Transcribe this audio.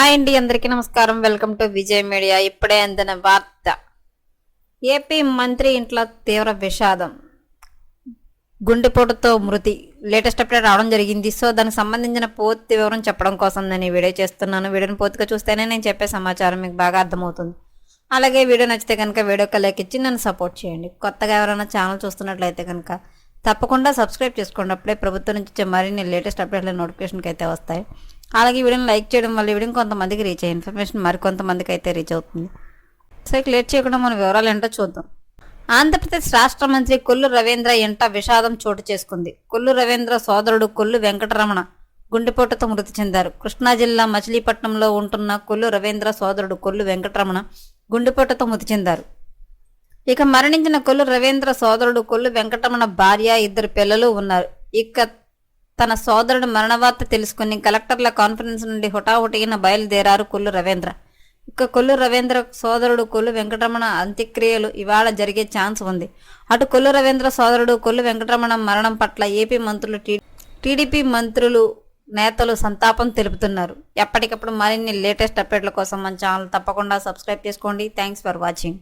Hi అండి అందరికీ నమస్కారం. Welcome to Vijay media. ఇప్పుడే అందిన వార్త. ఏపీ మంత్రి ఇంట్లో తీవ్ర విషాదం. గుండెపోటుతో మృతి. లేటెస్ట్ అప్డేట్ రావడం జరిగింది. సో దానికి సంబంధించిన పూర్తి వివరం చెప్పడం కోసం నేను ఈ వీడియో చేస్తున్నాను. వీడియోని పూర్తిగా చూస్తేనే నేను చెప్పే సమాచారం మీకు బాగా అర్థమవుతుంది. అలాగే వీడియో నచ్చితే కనుక వీడియోకి లైక్ ఇచ్చి నన్ను సపోర్ట్ చేయండి. కొత్తగా ఎవరైనా ఛానల్ చూస్తున్నట్లయితే కనుక తప్పకుండా సబ్స్క్రైబ్ చేసుకోండి. అప్పుడే ప్రభుత్వం నుంచి మరిన్ని లేటెస్ట్ అప్డేట్ల నోటిఫికేషన్కి అయితే వస్తాయి. అలాగే వీడియోని లైక్ చేయడం వల్ల వీడియో కొంతమందికి రీచ్ అయ్యే ఇన్ఫర్మేషన్ మరికొంతమందికి అయితే రీచ్ అవుతుంది. సో లేట్ చేయకుండా మన వివరాలు ఏంటో చూద్దాం. ఆంధ్రప్రదేశ్ రాష్ట్ర మంత్రి కొల్లు రవీంద్ర ఇంట విషాదం చోటు చేసుకుంది. కొల్లు రవీంద్ర సోదరుడు కొల్లు వెంకటరమణ గుండెపోటుతో మృతి చెందారు. కృష్ణా జిల్లా మచిలీపట్నంలో ఉంటున్న కొల్లు రవీంద్ర సోదరుడు కొల్లు వెంకటరమణ గుండెపోటుతో మృతి చెందారు. ఇక మరణించిన కొల్లు రవీంద్ర సోదరుడు కొల్లు వెంకటరమణ భార్య ఇద్దరు పిల్లలు ఉన్నారు. ఇక తన సోదరుడు మరణ వార్త తెలుసుకుని కలెక్టర్ల కాన్ఫరెన్స్ నుండి హుటాహుటిన బయలుదేరారు కొల్లు రవీంద్ర. ఇక కొల్లు రవీంద్ర సోదరుడు కొల్లు వెంకటరమణ అంత్యక్రియలు ఇవాళ జరిగే ఛాన్స్ ఉంది. అటు కొల్లు రవీంద్ర సోదరుడు కొల్లు వెంకటరమణ మరణం పట్ల ఏపీ మంత్రులు టీడీపీ మంత్రులు నేతలు సంతాపం తెలుపుతున్నారు. ఎప్పటికప్పుడు మరిన్ని లేటెస్ట్ అప్డేట్ల కోసం మన ఛానల్ తప్పకుండా సబ్స్క్రైబ్ చేసుకోండి. Thanks for watching.